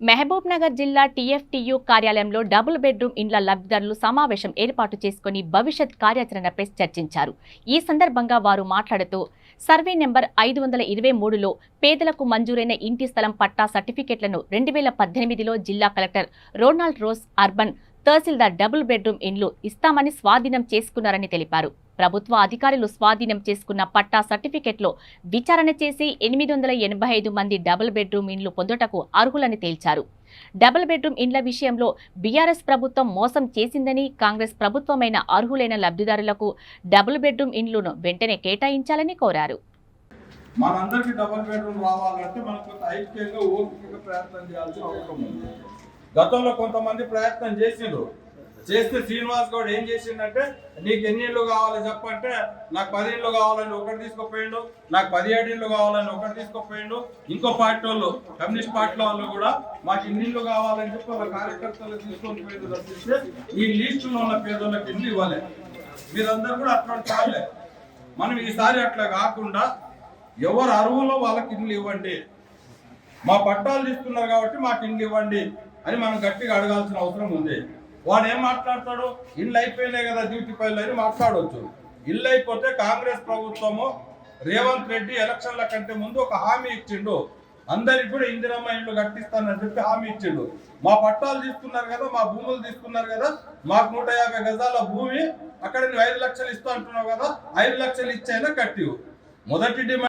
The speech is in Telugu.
మహబూబ్ నగర్ జిల్లా టీఎఫ్టీయూ కార్యాలయంలో డబుల్ బెడ్రూమ్ ఇండ్ల లబ్ధిదారులు సమావేశం ఏర్పాటు చేసుకుని భవిష్యత్ కార్యాచరణపై చర్చించారు. ఈ సందర్భంగా వారు మాట్లాడుతూ సర్వే నెంబర్ ఐదు వందల ఇరవై మూడులో పేదలకు మంజూరైన ఇంటి స్థలం పట్టా సర్టిఫికెట్లను రెండు వేల పద్దెనిమిదిలో జిల్లా collector Ronald Ross urban tahsildar double bedroom ఇండ్లు ఇస్తామని స్వాధీనం చేసుకున్నారని తెలిపారు. ప్రభుత్వ అధికారులు స్వాధీనం చేసుకున్న పట్టా సర్టిఫికెట్లో విచారణ చేసి ఎనిమిది వందల ఎనభై ఐదు మంది డబుల్ బెడ్రూమ్ ఇండ్లు పొందుటకు అర్హులని తేల్చారు. డబుల్ బెడ్రూమ్ ఇండ్ల విషయంలో బీఆర్ఎస్ ప్రభుత్వం మోసం చేసిందని కాంగ్రెస్ ప్రభుత్వమైన అర్హులైన లబ్ధిదారులకు డబుల్ బెడ్రూమ్ ఇండ్లను వెంటనే కేటాయించాలని కోరారు. మనందరికి డబుల్ బెడ్రూమ్ రావాలంటే మనకు ఐక్యంగా ఓపికగా ప్రయత్నం చేయాల్సిన అవసరం ఉంది. గతంలో కొంతమంది ప్రయత్నం చేసిండ్రు. చేస్తే శ్రీనివాస్ గౌడ్ ఏం చేసిందంటే నీకు ఎన్ని ఇళ్ళు కావాలో చెప్పంటే నాకు పది ఇళ్ళు కావాలని ఒకటి తీసుకుపోయిండు నాకు పదిహేడు ఇళ్ళు కావాలని ఒకటి తీసుకుపోయిండు. ఇంకో పార్టీ వాళ్ళు కమ్యూనిస్ట్ పార్టీ వాళ్ళు కూడా మాకు ఇన్ని ఇళ్ళు కావాలని చెప్పి వాళ్ళ కార్యకర్తలు తీసుకొని పోయింది తప్పిస్తే ఈ లిస్టులో ఉన్న పేదోళ్ళకి ఇల్లు ఇవ్వాలి. మీరందరూ కూడా అటువంటి వాళ్ళే. మనం ఈసారి అట్లా కాకుండా ఎవరు అరువులో వాళ్ళకి ఇల్లు ఇవ్వండి. మా పట్టాలు తీసుకున్నారు కాబట్టి మాకు ఇల్లు ఇవ్వండి అని మనం గట్టిగా అడగాల్సిన అవసరం ఉంది. వాడు ఏం మాట్లాడతాడు? ఇల్లు అయిపోయినాయి కదా డ్యూటీ పైలు అని మాట్లాడవచ్చు ఇల్లు అయిపోతే కాంగ్రెస్ ప్రభుత్వము రేవంత్ రెడ్డి ఎలక్షన్ల కంటే ముందు ఒక హామీ ఇచ్చిండు. అందరికి కూడా ఇందిరమ్మ ఇండ్లు కట్టిస్తానని చెప్పి హామీ ఇచ్చిండు. మా పట్టాలు తీసుకున్నారు కదా మా భూములు తీసుకున్నారు కదా మాకు నూట యాభై గజాల భూమి అక్కడ నువ్వు ఐదు లక్షలు ఇస్తా అంటున్నావు కదా ఐదు లక్షలు ఇచ్చైనా కట్టివు. మొదటి డిమాండ్